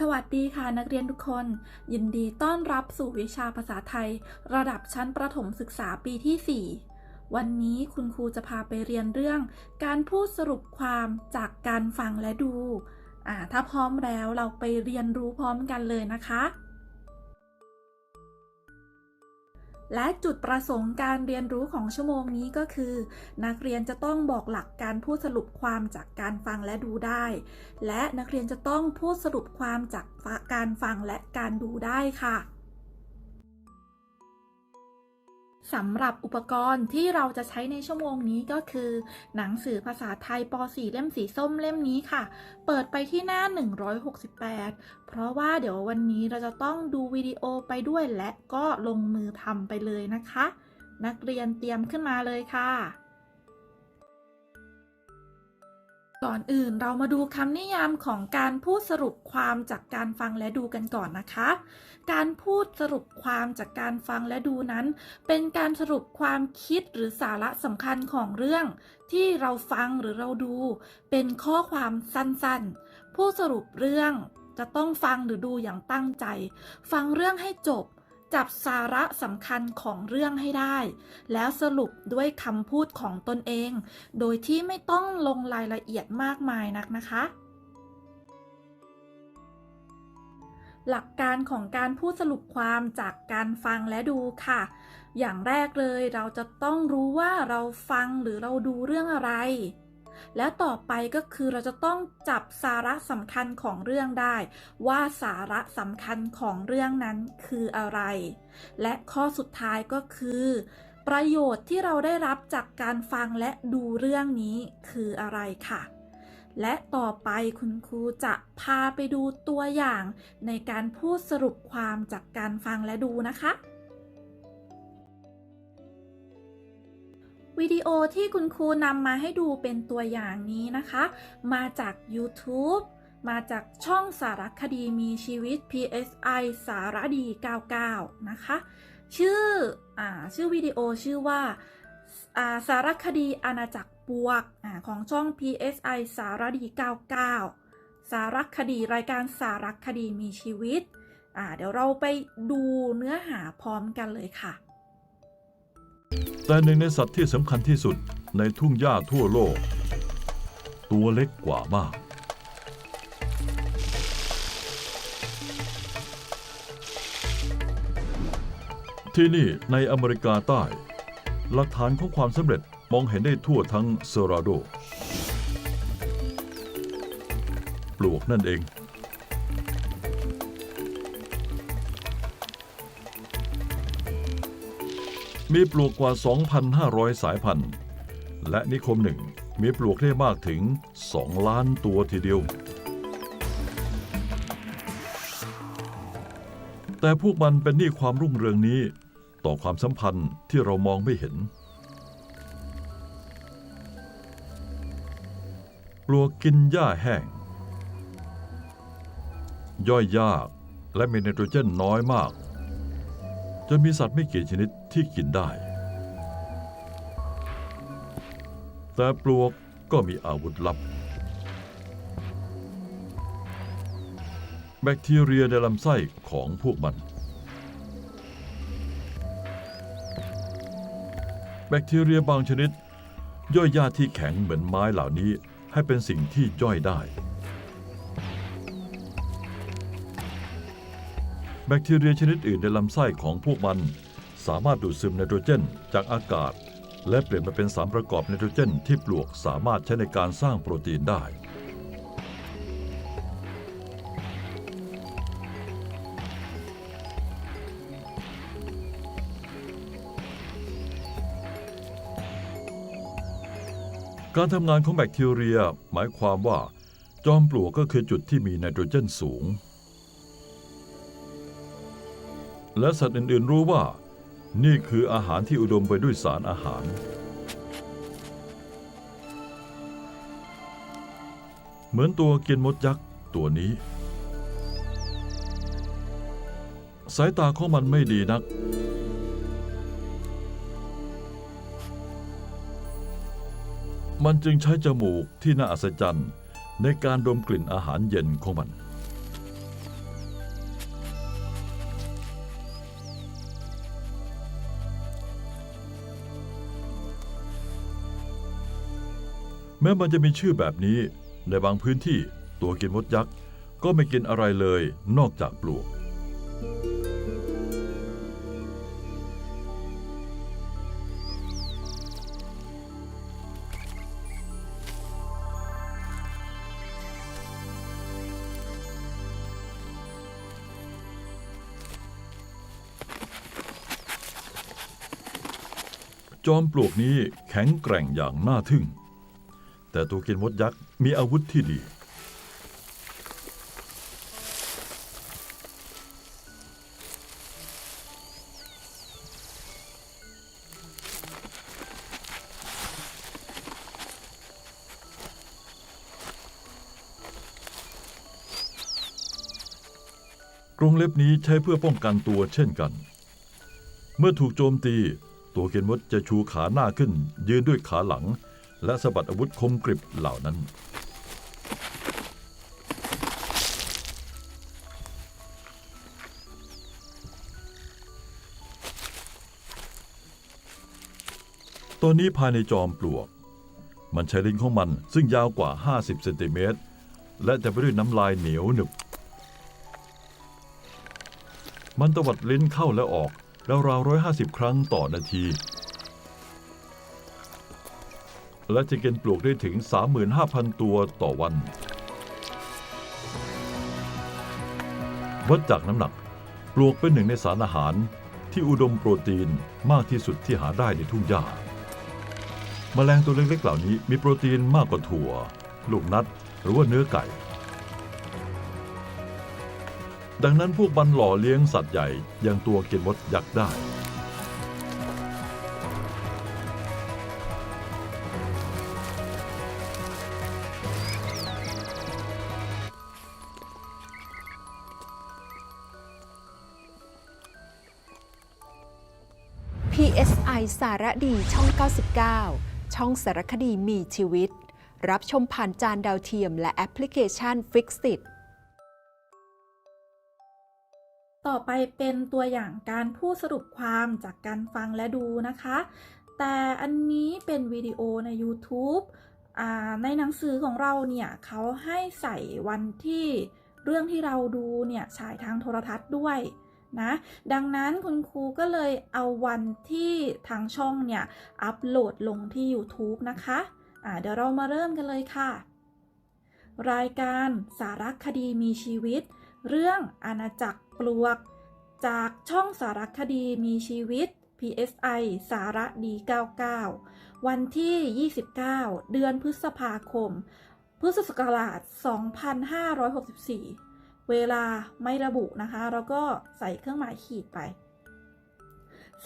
สวัสดีค่ะนักเรียนทุกคน ยินดีต้อนรับสู่วิชาภาษาไทย ระดับชั้นประถมศึกษาปีที่ 4 วันนี้คุณครูจะพาไปเรียนเรื่อง การพูดสรุปความจากการฟังและดู อ่า ถ้าพร้อมแล้วเราไปเรียนรู้พร้อมกันเลยนะคะ และจุดประสงค์การเรียนรู้ของชั่วโมงนี้ก็คือ นักเรียนจะต้องบอกหลักการพูดสรุปความจากการฟังและดูได้ และนักเรียนจะต้องพูดสรุปความจากการฟังและการดูได้ค่ะ สำหรับอุปกรณ์ที่เราจะใช้ในชั่วโมงนี้ก็คือ หนังสือภาษาไทยป .4 เล่มสีส้มเล่มนี้ค่ะ เปิดไปที่หน้า 168 เพราะว่าเดี๋ยววันนี้เราจะต้องดูวิดีโอไปด้วยและก็ลงมือทำไปเลยนะคะ นักเรียนเตรียมขึ้นมาเลยค่ะ ก่อนอื่นเรามาดูคำนิยามของการพูดสรุปความจากการฟังและดูกันก่อนนะคะ การพูดสรุปความจากการฟังและดูนั้น เป็นการสรุปความคิดหรือสาระสำคัญของเรื่อง ที่เราฟังหรือเราดู เป็นข้อความสั้นๆ ผู้สรุปเรื่องจะต้องฟังหรือดูอย่างตั้งใจ ฟังเรื่องให้จบ จับสาระสำคัญของเรื่องให้ได้ แล้วสรุปด้วยคำพูดของตนเอง โดยที่ไม่ต้องลงรายละเอียดมากมายนักนะคะ หลักการของการพูดสรุปความจากการฟังและดูค่ะ อย่างแรกเลยเราจะต้องรู้ว่าเราฟังหรือเราดูเรื่องอะไร แล้วต่อไปก็คือเราจะต้องจับสาระสำคัญของเรื่องได้ ว่าสาระสำคัญของเรื่องนั้นคืออะไร และข้อสุดท้ายก็คือ ประโยชน์ที่เราได้รับจากการฟังและดูเรื่องนี้คืออะไรค่ะ และต่อไปคุณครูจะพาไปดูตัวอย่างในการพูดสรุปความจากการฟังและดูนะคะ วิดีโอที่คุณครูนำมาให้ดูเป็นตัวอย่างนี้นะคะ มาจาก YouTube มาจากช่องสารคดีมีชีวิต PSI สารดี 99 นะคะ ชื่ออชื่อวิดีโอชื่อว่าาสารคดีอาณาจักรปวกอของช่อง PSI สารดี 99 สารคดีรายการสารคดีมีชีวิต เดี๋ยวเราไปดูเนื้อหาพร้อมกันเลยค่ะ แต่หนึ่งในสัตว์ที่สำคัญที่สุดในทุ่งหญ้าทั่วโลก ตัวเล็กกว่ามาก ที่นี่ในอเมริกาใต้ หลักฐานของความสำเร็จมองเห็นได้ทั่วทั้งเซราโด ปลวกนั่นเอง มีปลวกกว่า 2,500 สายพันธุ์ และนิคมหนึ่งมีปลวกได้มากถึง 2 ล้านตัวทีเดียว แต่พวกมันเป็นหนี้ความรุ่งเรืองนี้ ต่อความสัมพันธ์ที่เรามองไม่เห็น ปลวกกินหญ้าแห้ง ย่อยยากและมีไนโตรเจนน้อยมาก จะมีสัตว์ไม่กี่ชนิดที่กินได้ แต่ปลวกก็มีอาวุธลับ แบคทีเรียในลำไส้ของพวกมัน แบคทีเรียบางชนิด ย่อยหญ้าที่แข็งเหมือนไม้เหล่านี้ให้เป็นสิ่งที่ย่อยได้ บคทีเรียชนิดอื่นในลำไส้ของพวกมัน สามารถดูดซึมไนโตรเจนจากอากาศ และเปลี่ยนมาเป็นสารประกอบไนโตรเจนที่ปลวกสามารถใช้ในการสร้างโปรตีนได้ การทำงานของแบคทีเรีย หมายความว่า จอมปลวกก็คือจุดที่มีไนโตรเจนสูง และสัตว์อื่นๆรู้ว่า นี่คืออาหารที่อุดมไปด้วยสารอาหาร เหมือนตัวกินมดยักษ์ตัวนี้ สายตาของมันไม่ดีนัก มันจึงใช้จมูกที่น่าอัศจรรย์ในการดมกลิ่นอาหารเย็นของมัน แม้มันจะมีชื่อแบบนี้ ในบางพื้นที่ตัวกินมดยักษ์ก็ไม่กินอะไรเลยนอกจากปลวก จอมปลวกนี้แข็งแกร่งอย่างน่าทึ่ง แต่ตัวกินมดยักษ์มีอาวุธที่ดี กรงเล็บนี้ใช้เพื่อป้องกันตัวเช่นกัน เมื่อถูกโจมตี ตัวเกนมดจะชูขาหน้าขึ้น ยืนด้วยขาหลัง และสะบัดอาวุธคมกริบเหล่านั้น ตอนนี้ภายในจอมปลวก มันใช้ลิ้นของมันซึ่งยาวกว่า 50เซนติเมตรและจะไปด้วยน้ำลายเหนียวหนึบ มันตวัดลิ้นเข้าและออกราวๆร้อยห้าสิบครั้งต่อนาที และจะกินปลวกได้ถึง 35,000 ตัวต่อวัน วัดจากน้ำหนัก ปลวกเป็นหนึ่งในสารอาหารที่อุดมโปรตีนมากที่สุดที่หาได้ในทุ่งหญ้าแมลงตัวเล็กๆเหล่านี้มีโปรตีนมากกว่าถั่ว ลูกนัดหรือว่าเนื้อไก่ ดังนั้นพวกมันหล่อเลี้ยงสัตว์ใหญ่อย่างตัวเกินมดยักษ์ได้ PSI สารดีช่อง 99 ช่องสารคดีมีชีวิต รับชมผ่านจานดาวเทียมและแอปพลิเคชัน Fixit ต่อไปเป็นตัวอย่างการพูดสรุปความจากการฟังและดูนะคะ แต่อันนี้เป็นวิดีโอใน YouTube อในหนังสือของเราเนี่ยเขาให้ใส่วันที่เรื่องที่เราดูเนี่ยฉายทางโทรทัศน์ด้วย นะ ดังนั้นคุณครูก็เลยเอาวันที่ทางช่องเนี่ย อัปโหลดลงที่ YouTube นะคะอ่าเดี๋ยวเรามาเริ่มกันเลยค่ะ รายการสารคดีมีชีวิต เรื่องอาณาจักรปลวก จากช่องสารคดีมีชีวิต PSI สารดี 99 วันที่ 29 เดือนพฤษภาคม พุทธศักราช 2564 เวลาไม่ระบุนะคะ แล้วก็ใส่เครื่องหมายขีดไป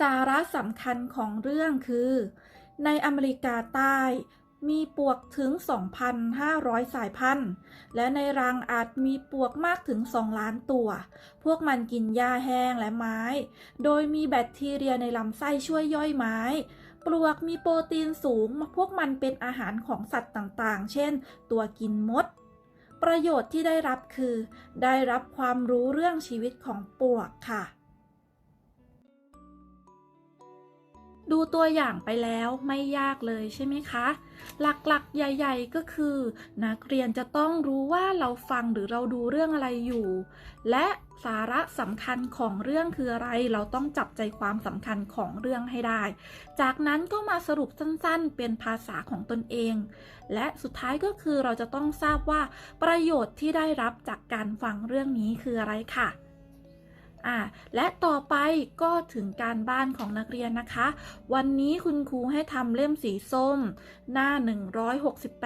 สาระสำคัญของเรื่องคือ ในอเมริกาใต้มีปวกถึง 2,500 สายพันธุ์ และในรังอาจมีปวกมากถึง 2 ล้านตัว พวกมันกินหญ้าแห้งและไม้ โดยมีแบคทีเรียในลำไส้ช่วยย่อยไม้ ปลวกมีโปรตีนสูง พวกมันเป็นอาหารของสัตว์ต่างๆ เช่น ตัวกินมด ประโยชน์ที่ได้รับคือ ได้รับความรู้เรื่องชีวิตของปลวกค่ะ ดูตัวอย่างไปแล้วไม่ยากเลยใช่ไหมคะ หลักๆ ใหญ่ ๆ ก็คือ นักเรียนจะต้องรู้ว่าเราฟังหรือเราดูเรื่องอะไรอยู่ และสาระสำคัญของเรื่องคืออะไร เราต้องจับใจความสำคัญของเรื่องให้ได้ จากนั้นก็มาสรุปสั้นๆ เป็นภาษาของตนเอง และสุดท้ายก็คือเราจะต้องทราบว่าประโยชน์ที่ได้รับจากการฟังเรื่องนี้คืออะไรค่ะ อ่าและต่อไปก็ถึงการบ้านของนักเรียนนะคะ วันนี้คุณครูให้ทำเล่มสีส้ม หน้า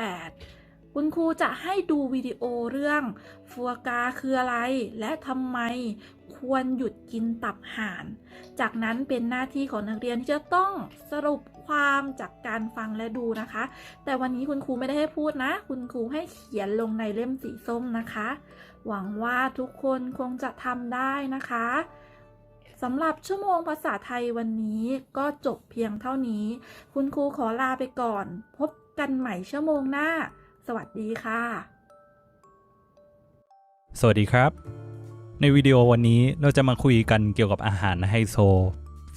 168 คุณครูจะให้ดูวิดีโอเรื่องฟัวกาคืออะไร และทำไมควรหยุดกินตับห่าน จากนั้นเป็นหน้าที่ของนักเรียนที่จะต้องสรุปความจากการฟังและดูนะคะ แต่วันนี้คุณครูไม่ได้ให้พูดนะ คุณครูให้เขียนลงในเล่มสีส้มนะคะ หวังว่าทุกคนคงจะทำได้นะคะสำหรับชั่วโมงภาษาไทยวันนี้ก็จบเพียงเท่านี้ คุณครูขอลาไปก่อน พบกันใหม่ชั่วโมงหน้า สวัสดีค่ะ สวัสดีครับ ในวิดีโอวันนี้เราจะมาคุยกันเกี่ยวกับอาหารไฮโซ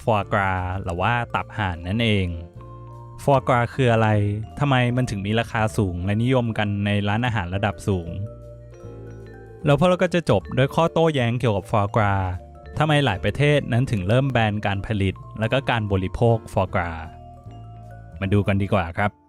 ฟอร์กราหรือว่าตับห่านนั่นเองฟอร์กราคืออะไรทำไมมันถึงมีราคาสูงและนิยมกันในร้านอาหารระดับสูง แล้วพวกเราก็จะจบด้วยข้อโต้แย้งเกี่ยวกับฟอร์กราทำไมหลายประเทศนั้นถึงเริ่มแบนการผลิต และก็การบริโภคฟอร์กรามาดูกันดีกว่าครับ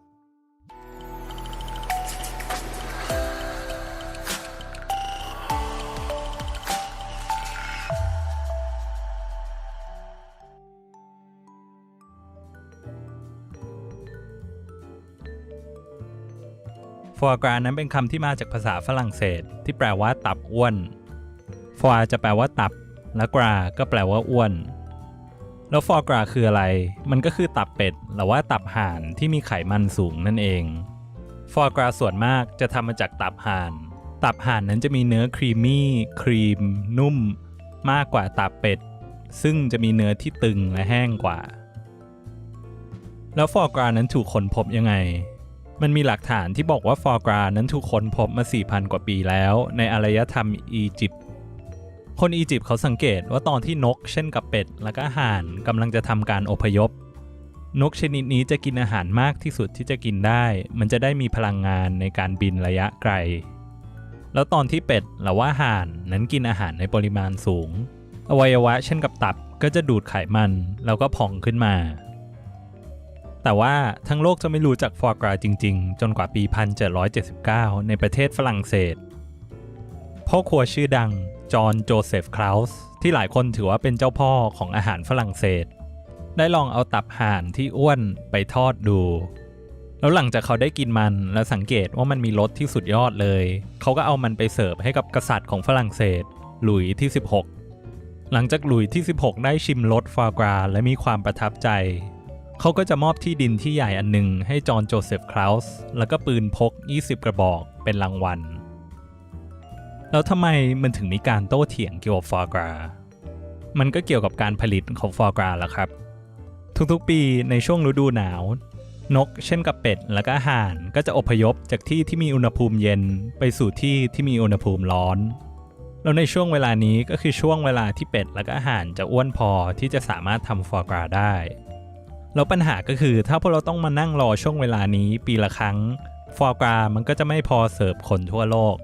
ฟอร์กรานั้นเป็นคำที่มาจากภาษาฝรั่งเศส ที่แปลว่าตับอ้วนฟอร์จะแปลว่าตับ และกราก็แปลว่าอ้วน แล้วฟอร์กราคืออะไร มันก็คือตับเป็ดหรือว่าตับห่านที่มีไขมันสูงนั่นเองฟอร์กราส่วนมากจะทำมาจากตับห่าน ตับห่านนั้นจะมีเนื้อครีมมี่ครีม นุ่ม มากกว่าตับเป็ด ซึ่งจะมีเนื้อที่ตึงและแห้งกว่า แล้วฟอร์กรานั้นถูกค้นพบยังไง มันมีหลักฐานที่บอกว่าฟอร์กรานั้นถูกค้นพบมา 4,000 กว่าปีแล้ว ในอารยธรรมอียิปต์ คนอียิปต์เขาสังเกตว่าตอนที่นกเช่นกับเป็ด และก็ห่านกำลังจะทำการอพยพ นกชนิดนี้จะกินอาหารมากที่สุดที่จะกินได้ มันจะได้มีพลังงานในการบินระยะไกล แล้วตอนที่เป็ดหรือว่าห่านนั้นกินอาหารในปริมาณสูง อวัยวะเช่นกับตับก็จะดูดไขมันแล้วก็พองขึ้นมา แต่ว่าทั้งโลกจะไม่รู้จักฟอร์กราจริง ๆ จนกว่าปี 1779 ในประเทศฝรั่งเศส พ่อครัวชื่อดัง จอห์นโจเซฟคลาวส์ที่หลายคนถือว่าเป็นเจ้าพ่อของอาหารฝรั่งเศส ได้ลองเอาตับห่านที่อ้วนไปทอดดู แล้วหลังจากเขาได้กินมันและสังเกตว่ามันมีรสที่สุดยอดเลย เขาก็เอามันไปเสิร์ฟให้กับกษัตริย์ของฝรั่งเศส หลุยที่ 16 หลังจากหลุยที่ 16 ได้ชิมรสฟอร์กราและมีความประทับใจ เขาก็จะมอบที่ดินที่ใหญ่อันหนึ่งให้จอห์นโจเซฟคลาวส์แล้วก็ปืนพก 20 กระบอกเป็นรางวัล แล้วทำไมมันถึงมีการโต้เถียงเกี่ยวกับฟอร์กรา มันก็เกี่ยวกับการผลิตของฟอร์กราแหละครับ ทุกๆปีในช่วงฤดูหนาวนกเช่นกับเป็ดและก็ห่านก็จะอพยพจากที่ที่มีอุณหภูมิเย็นไปสู่ที่ที่มีอุณหภูมิร้อน แล้วในช่วงเวลานี้ก็คือช่วงเวลาที่เป็ดและก็ห่านจะอ้วนพอที่จะสามารถทำฟอร์กราได้ แล้วปัญหาก็คือถ้าพวกเราต้องมานั่งรอช่วงเวลานี้ปีละครั้งฟอร์กรามันก็จะไม่พอเสิร์ฟคนทั่วโลก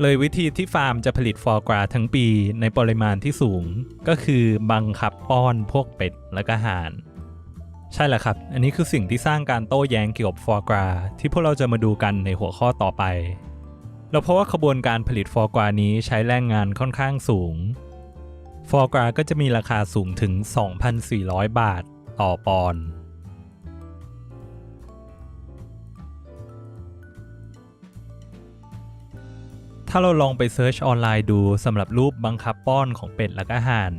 เลยวิธีที่ฟาร์มจะผลิตฟอร์กราทั้งปีในปริมาณที่สูง ก็คือบังคับป้อนพวกเป็ดและก็ห่านใช่แหละครับ อันนี้คือสิ่งที่สร้างการโต้แย้งเกี่ยวกับฟอร์กราที่พวกเราจะมาดูกันในหัวข้อต่อไปแล้วเพราะว่าขบวนการผลิตฟอร์กรานี้ใช้แรงงานค่อนข้างสูง ฟอร์กราก็จะมีราคาสูงถึง 2,400 บาท ต่อปอนด์ถ้าเราลองไปเซิร์ชออนไลน์ดูสำหรับรูปบังคับป้อนของเป็ดและก็ห่าน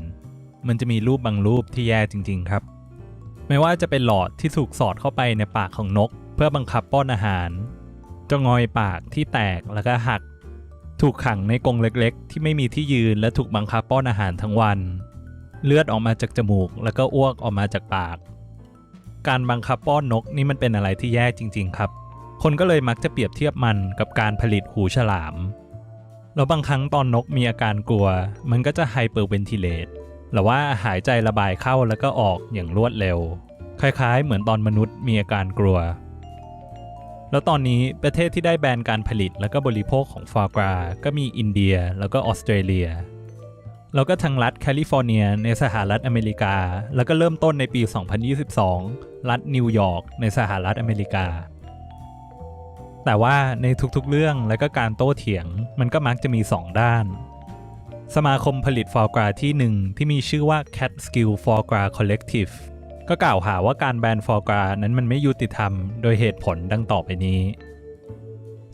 มันจะมีรูปบางรูปที่แย่จริง ๆ ครับ ไม่ว่าจะเป็นหลอดที่ถูกสอดเข้าไปในปากของนก เพื่อบังคับป้อนอาหารจงอยปากที่แตกแล้วก็หัก ถูกขังในกรงเล็กๆ ที่ไม่มีที่ยืนและถูกบังคับป้อนอาหารทั้งวัน เลือดออกมาจากจมูก แล้วก็อ้วกออกมาจากปาก การบังคับป้อนนกนี่มันเป็นอะไรที่แย่จริง ๆ ครับ คนก็เลยมักจะเปรียบเทียบมันกับการผลิตหูฉลาม แล้วบางครั้งตอนนกมีอาการกลัว มันก็จะไฮเปอร์เวนทิเลตหรือว่าหายใจระบายเข้าแล้วก็ออกอย่างรวดเร็ว คล้ายๆ เหมือนตอนมนุษย์มีอาการกลัว แล้วตอนนี้ประเทศที่ได้แบนการผลิตและก็บริโภคของฟอร์กรา ก็มีอินเดียแล้วก็ออสเตรเลีย แล้วก็ทางรัฐแคลิฟอร์เนียในสหรัฐอเมริกา แล้วก็เริ่มต้นในปี 2022 รัฐนิวยอร์กในสหรัฐอเมริกา แต่ว่าในทุกๆเรื่องและก็การโต้เถียงมันก็มักจะมี 2 ด้าน สมาคมผลิตฟอร์กราที่หนึ่งที่มีชื่อว่า Cat Skill f o r g r a Collective ก็กล่าวหาว่าการแบนฟอร์กรานั้นมันไม่ยุติธรรมโดยเหตุผลดังต่อไปนี้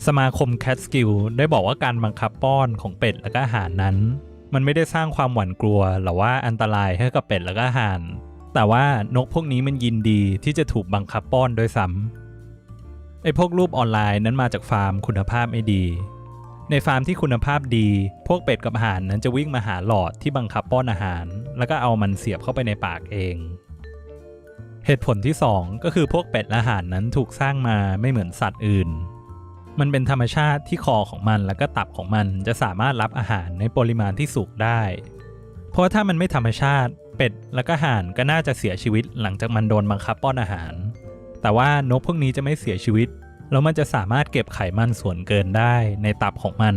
สมาคม Cat Skill ได้บอกว่าการบังคับป้อนของเป็ดและก็อาหารนั้น มันไม่ได้สร้างความหวั่นกลัวหรือว่าอันตรายให้กับเป็ดและก็อาหารแต่ว่านกพวกนี้มันยินดีที่จะถูกบังคับป้อนโดยซ้ำไอ้พวกรูปออนไลน์นั้นมาจากฟาร์มคุณภาพไม่ดี ในฟาร์มที่คุณภาพดี พวกเป็ดกับอาหารนั้นจะวิ่งมาหาหลอดที่บังคับป้อนอาหาร แล้วก็เอามันเสียบเข้าไปในปากเอง เหตุผลที่ 2 ก็คือพวกเป็ดและอาหารนั้นถูกสร้างมาไม่เหมือนสัตว์อื่น มันเป็นธรรมชาติที่คอของมันและก็ตับของมันจะสามารถรับอาหารในปริมาณที่สูงได้ เพราะถ้ามันไม่ธรรมชาติ เป็ดและก็ห่านก็น่าจะเสียชีวิตหลังจากมันโดนบังคับป้อนอาหาร แต่ว่านกพวกนี้จะไม่เสียชีวิต แล้วมันจะสามารถเก็บไขมันส่วนเกินได้ในตับของมัน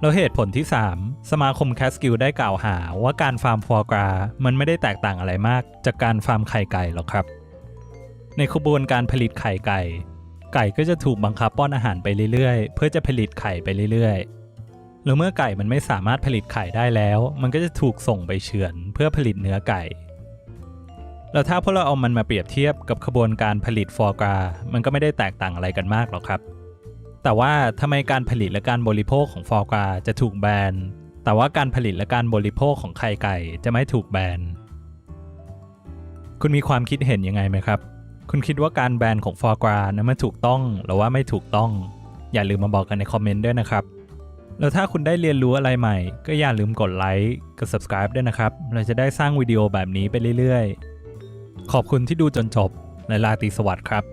แล้วเหตุผลที่ 3 สมาคมแคสกิลได้กล่าวหาว่าการฟาร์มฟัวกรา มันไม่ได้แตกต่างอะไรมากจากการฟาร์มไข่ไก่หรอกครับ ในขบวนการผลิตไข่ไก่ ไก่ก็จะถูกบังคับป้อนอาหารไปเรื่อยๆ เพื่อจะผลิตไข่ไปเรื่อยๆ แล้วเมื่อไก่มันไม่สามารถผลิตไข่ได้แล้ว มันก็จะถูกส่งไปเฉือนเพื่อผลิตเนื้อไก่ แล้วถ้าพวกเราเอามันมาเปรียบเทียบกับขบวนการผลิตฟอร์กรา มันก็ไม่ได้แตกต่างอะไรกันมากหรอกครับ แต่ว่าทำไมการผลิตและการบริโภคของฟอร์กราจะถูกแบน แต่ว่าการผลิตและการบริโภคของไข่ไก่จะไม่ถูกแบน คุณมีความคิดเห็นยังไงไหมครับ คุณคิดว่าการแบนของฟอร์กรานั้นมันถูกต้องหรือว่าไม่ถูกต้อง อย่าลืมมาบอกกันในคอมเมนต์ด้วยนะครับ แล้วถ้าคุณได้เรียนรู้อะไรใหม่ ก็อย่าลืมกดไลค์กด subscribe ด้วยนะครับ เราจะได้สร้างวิดีโอแบบนี้ไปเรื่อยๆ ขอบคุณที่ดูจนจบและลาตีสวัสดิ์ครับ